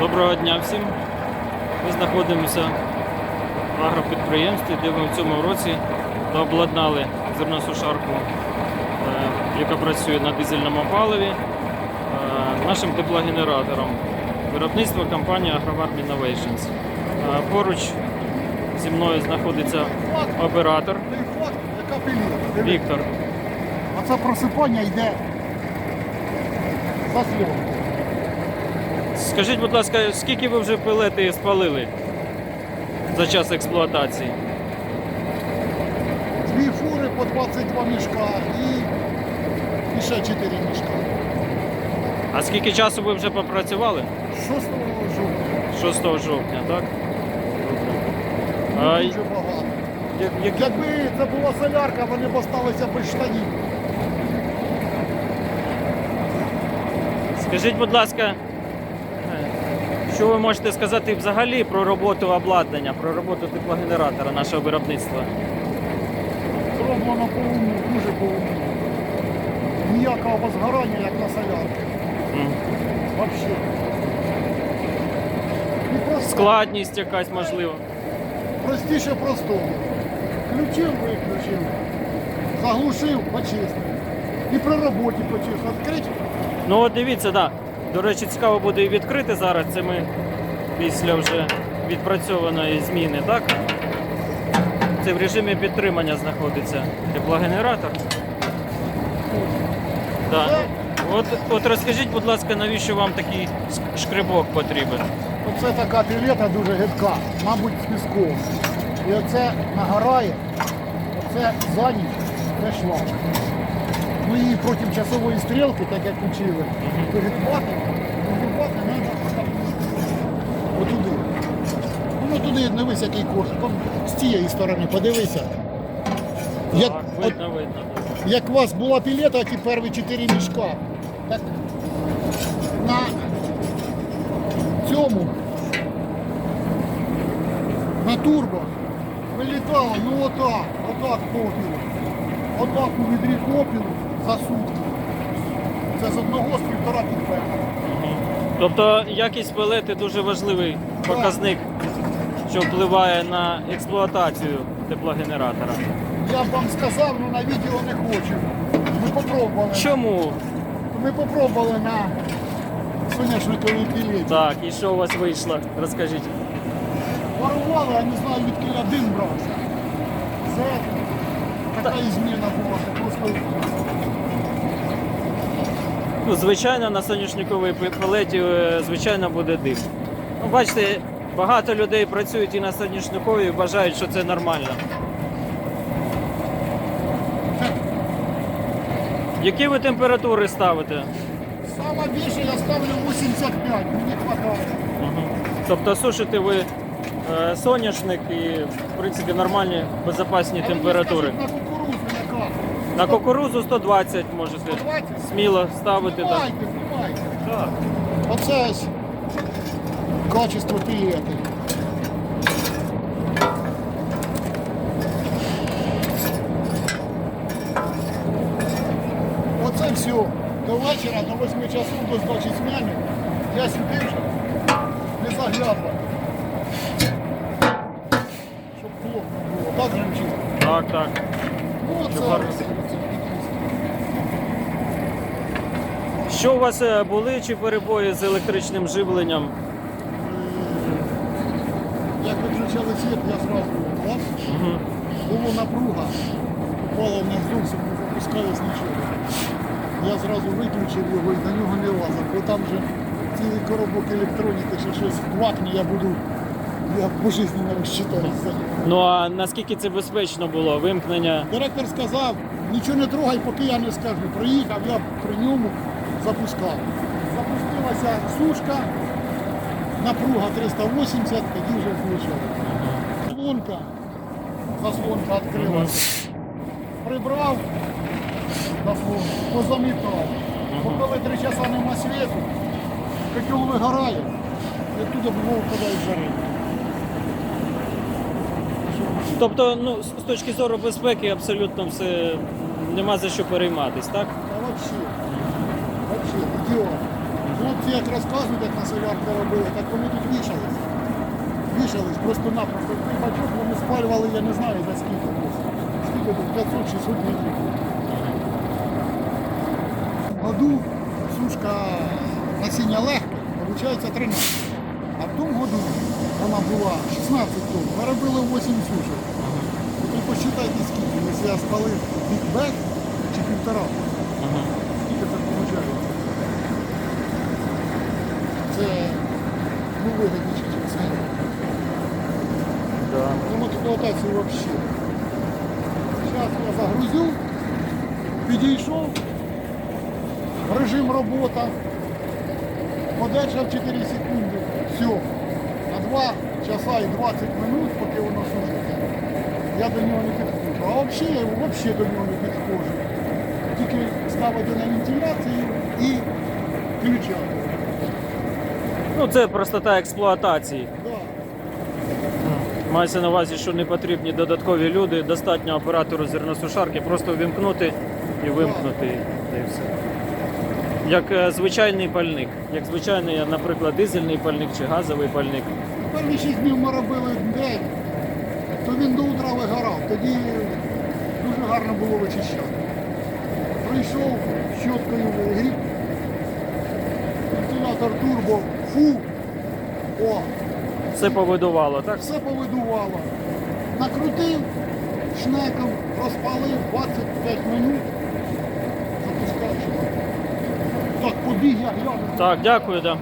Доброго дня всім. Ми знаходимося в агропідприємстві, де ми в цьому році дообладнали зерносушарку, е, яка працює на дизельному паливі, е, нашим теплогенератором. Виробництво компанії Agrovarm Innovations. Е, Поруч зі мною знаходиться оператор. Віктор. А це просипання йде за словом. Скажіть, будь ласка, скільки ви вже пилети спалили за час експлуатації? Дві фури по 22 мішка і, і ще 4 мішка. А скільки часу ви вже попрацювали? 6 жовтня. 6 жовтня, так? А, Дуже багато. я- які- Якби це була солярка, вони б осталися без штанів. Скажіть, будь ласка, що ви можете сказати взагалі про роботу обладнання, про роботу теплогенератора нашого виробництва? Зроблено по уму, дуже по. Ніякого згорання, як на солярці. М. Взагалі. І просто Складність якась можливо. простіше простого. Включив, виключив. Заглушив, почистив. І при роботі почистив. Відкрити Ну от дивіться, да. До речі, цікаво буде і відкрити зараз. Це ми після вже відпрацьованої зміни, так? Це в режимі підтримання знаходиться теплогенератор. Да. От, от розкажіть, будь ласка, навіщо вам такий шкребок потрібен? Оце така пілета дуже гидка, мабуть, з піском. І оце нагорає, оце за ніч, це. І проти часової стрілки, так як учили, вигибати, вигибати треба отуди. Ну туди дивись, який кошик. З тієї сторони, подивися. Як, от, видно, видно. як у вас була пілета, ті перші чотири мішка. Так на цьому на турбо вилітало, ну отак, отак попілу. Отак у відрі попілу за сутки. Це з одного з півтора підпека. Тобто якість пелети дуже важливий показник, що впливає на експлуатацію теплогенератора. Я б вам сказав, але на відео не хочу. Ми попробували. Чому? Ми попробували на соняшниковій пілеті. Так, і що у вас вийшло? Розкажіть. Парували, я не знаю, відки один брався. Це така і зміна була, просто Ну, звичайно, на соняшниковій пелеті, е, звичайно, буде дим. Ну, бачите, багато людей працюють і на соняшниковій і вважають, що це нормально. Які ви температури ставите? саме більше я ставлю 85, мені хватає. Тобто сушите ви е, соняшник і, в принципі, нормальні, безпечні температури. скажіть, На? На кукурузу 120 можете 120? сміло ставити. Так. Знімайте, знімайте. Так. Оце ось качество пілети. Оце все. До вечора, до 8 часу, до здачі зміни. Я сюди вже не заглядав. Щоб плотно було. Так же так, так. Ну, оце. Що у вас е, були чи перебої з електричним живленням? Як виключали світ, я зразу раз, Мгм. було напруга, упала в нас зовсім не запускалось нічого. Я зразу виключив його і на нього не лазив, бо там вже цілий коробок електроніки, що щось квакне, я буду, я по житті не розчитаюся. Ну а наскільки це безпечно було? Вимкнення? Директор сказав, нічого не трогай, поки я не скажу. Приїхав, я при ньому запускав. Запустилася сушка, напруга 380, тоді вже включили. Заслонка, заслонка відкрилася. Прибрав заслонку, позамітав. Бо коли три часа нема світу, котел вигорає, і туди було впадає жари. Тобто, ну, з точки зору безпеки абсолютно все нема за що перейматись, так? Та вообще, як розказують, як на робити. робили, так вони тут вішались. Вішались просто-напросто. Цей бачок вони спалювали, я не знаю за скільки. Скільки тут 500-600 метрів. В году сушка насіння легке, виходить 13. А в тому году вона була 16 тонн. Ми робили 8 сушок. Ви посчитайте скільки, якщо я спалив бікбек чи півтора. Ага. Скільки це виходить? Це ну, вигідніше, ніж це. Да. Тому експлуатацію взагалі. Зараз я загрузив, підійшов, режим робота, подержав 4 секунди, все. На 2 часа і 20 минут, поки воно сушиться, я до нього не підходжу. А взагалі я взагалі до нього не підходжу. Тільки ставити на вентиляцію і включати. Ну, це простота експлуатації. Мається на увазі, що не потрібні додаткові люди, достатньо оператору зерносушарки, просто вімкнути і вимкнути, й все. Як е, звичайний пальник, як звичайний, наприклад, дизельний пальник чи газовий пальник. Перші шість днів ми робили день, то він до утра вигорав. Тоді дуже гарно було вичищати. Прийшов щоткою гріб, турбо, фу, о, Все повидувало, так? все повидувало. Накрутив шнеком, розпалив 25 минут, запускав. Так, побіг я гляну. Так, дякую, да.